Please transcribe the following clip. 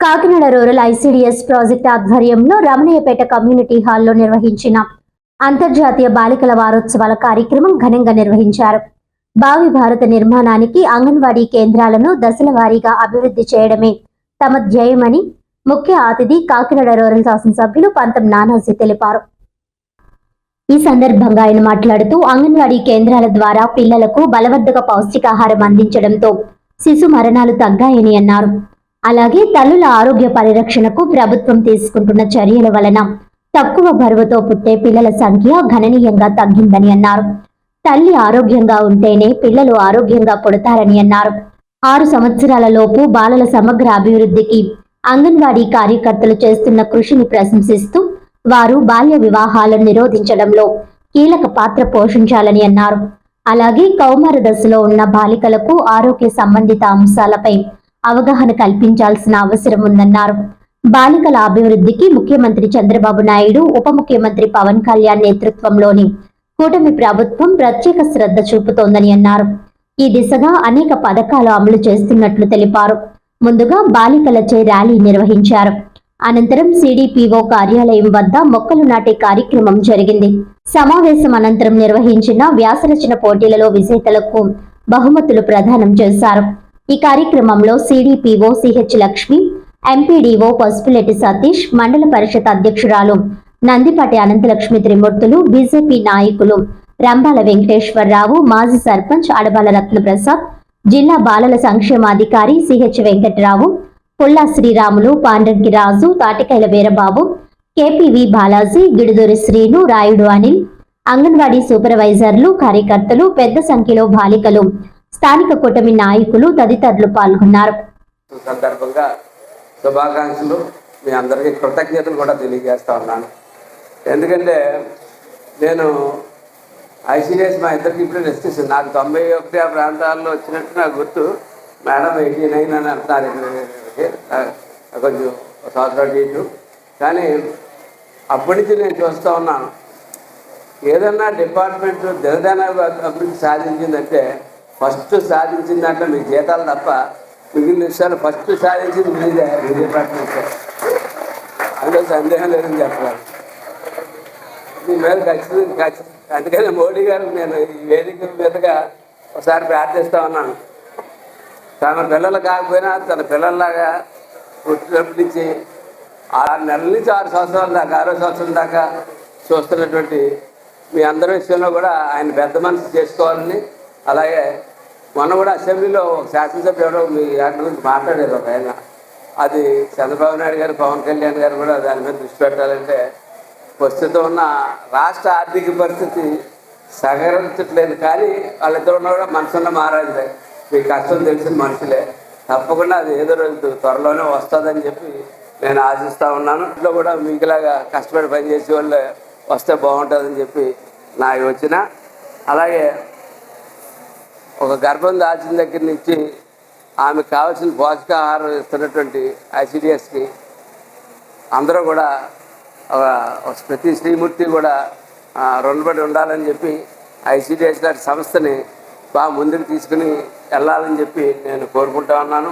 Kakinada rural ICDS project ఆధ్వర్యంలో Ramaniyapeta community హాల్లో నిర్వహించిన అంతర్జాతీయ బాలికల వారోత్సవాల కార్యక్రమం ఘనంగా నిర్వహించారు. భావి భారత నిర్మాణానికి అంగన్వాడీ కేంద్రాలను దశల వారీగా అభివృద్ధి చేయడమే తమ ధ్యేయమని ముఖ్య అతిథి కాకినాడ రూరల్ శాసనసభ్యులు పంతం నానాజీ తెలిపారు. ఈ సందర్భంగా ఆయన మాట్లాడుతూ అంగన్వాడీ కేంద్రాల ద్వారా పిల్లలకు బలవర్ధక పౌష్టికాహారం అందించడంతో శిశు మరణాలు తగ్గాయని అన్నారు. అలాగే తల్లుల ఆరోగ్య పరిరక్షణకు ప్రభుత్వం తీసుకుంటున్న చర్యల వలన తక్కువ బరువుతో పుట్టే పిల్లల సంఖ్య గణనీయంగా తగ్గిందని అన్నారు. తల్లి ఆరోగ్యంగా ఉంటేనే పిల్లలు ఆరోగ్యంగా పుడతారని అన్నారు. ఆరు సంవత్సరాల లోపు బాలల సమగ్ర అభివృద్ధికి అంగన్వాడీ కార్యకర్తలు చేస్తున్న కృషిని ప్రశంసిస్తూ వారు బాల్య వివాహాలను నిరోధించడంలో కీలక పాత్ర పోషించాలని అన్నారు. అలాగే కౌమార దశలో ఉన్న బాలికలకు ఆరోగ్య సంబంధిత అంశాలపై అవగాహన కల్పించాల్సిన అవసరం ఉందన్నారు. బాలికల అభివృద్ధికి ముఖ్యమంత్రి చంద్రబాబు నాయుడు ఉప ముఖ్యమంత్రి పవన్ కళ్యాణ్ నేతృత్వంలోని కూటమి ప్రభుత్వం ప్రత్యేక శ్రద్ధ చూపుతోందని అన్నారు. ఈ దిశగా అనేక పథకాలు అమలు చేస్తున్నట్లు తెలిపారు. ముందుగా బాలికలచే ర్యాలీ నిర్వహించారు. అనంతరం సిడిపిఓ కార్యాలయం వద్ద మొక్కలు నాటే కార్యక్రమం జరిగింది. సమావేశం అనంతరం నిర్వహించిన వ్యాసరచన పోటీలలో విజేతలకు బహుమతులు ప్రదానం చేశారు. ఈ కార్యక్రమంలో CDPO CH Lakshmi MPDO Pasupuletti Satish మండల పరిషత్ అధ్యక్షురాలు నందిపాటి అనంతలక్ష్మి త్రిమూర్తులు బీజేపీ నాయకులు రంబాల వెంకటేశ్వరరావు మాజీ సర్పంచ్ అడబాల రత్నప్రసాద్ జిల్లా బాలల సంక్షేమాధికారి సిహెచ్ వెంకటరావు పుల్లా శ్రీరాములు పాండ్రంకి రాజు తాటికైల వీరబాబు కేపీవి బాలాజీ గిడుదూరి శ్రీను రాయుడు అనిల్ అంగన్వాడీ సూపర్వైజర్లు కార్యకర్తలు పెద్ద సంఖ్యలో బాలికలు. స్థానిక కూటమి నాయకులు తదితరులు పాల్గొన్నారు. సందర్భంగా శుభాకాంక్షలు. మీ అందరికీ కృతజ్ఞతలు కూడా తెలియజేస్తా ఉన్నాను. ఎందుకంటే నేను ఐసీడీఎస్ మా ఇద్దరికి ఇప్పుడు రెస్ట్ నాకు తొంభై ఒకటి ఆ ప్రాంతాల్లో వచ్చినట్టు నాకు గుర్తు. మేడం ఎయిటీ నైన్ అని అంటున్నారు కొంచెం ఒక సంవత్సరం కానీ అప్పటి నుంచి నేను చూస్తూ ఉన్నాను. ఏదన్నా డిపార్ట్మెంట్ దినదాన అభివృద్ధి సాధించిందంటే ఫస్ట్ సాధించిన దాంట్లో మీ జీతాలు తప్ప మిగిలిన విషయాలు ఫస్ట్ సాధించింది మీదే విజయపట్నం అందులో సందేహం లేదని చెప్పాలి. మీ మీద ఖచ్చితంగా ఖచ్చితంగా అందుకని మోడీ గారు నేను ఈ వేదిక మీదుగా ఒకసారి ప్రార్థిస్తా ఉన్నాను. తన పిల్లలు కాకపోయినా తన పిల్లల్లాగా పుట్టినప్పటి నుంచి ఆరు నెలల నుంచి ఆరు సంవత్సరాల దాకా ఆరో సంవత్సరం దాకా చూస్తున్నటువంటి మీ అందరి విషయంలో కూడా ఆయన పెద్ద మనసు చేసుకోవాలని అలాగే మొన్న కూడా అసెంబ్లీలో ఒక శాసనసభ్యుడు ఎవరో మీ వాటి గురించి మాట్లాడారు ఒక ఆయన. అది చంద్రబాబు నాయుడు గారు పవన్ కళ్యాణ్ గారు కూడా దాని మీద దృష్టి పెట్టాలంటే ప్రస్తుతం ఉన్న రాష్ట్ర ఆర్థిక పరిస్థితి సహకరించట్లేదు. కానీ వాళ్ళిద్దరు ఉన్నా కూడా మనసున్న మహారాజులే మీ కష్టం తెలిసిన మనుషులే. తప్పకుండా అది ఏదో రోజు త్వరలోనే వస్తుందని చెప్పి నేను ఆశిస్తూ ఉన్నాను. ఇంట్లో కూడా మీకులాగా కష్టపడి పనిచేసే వాళ్ళు వస్తే బాగుంటుందని చెప్పి నా యోచన. అలాగే ఒక గర్భం దాల్చిన దగ్గర నుంచి ఆమెకు కావాల్సిన పోషకాహారం ఇస్తున్నటువంటి ఐసిడిఎస్కి అందరూ కూడా ఒక ప్రతి శ్రీమూర్తి కూడా రుణపడి ఉండాలని చెప్పి ఐసిడిఎస్ లాంటి సంస్థని బాగా ముందుకు తీసుకుని వెళ్ళాలని చెప్పి నేను కోరుకుంటా ఉన్నాను.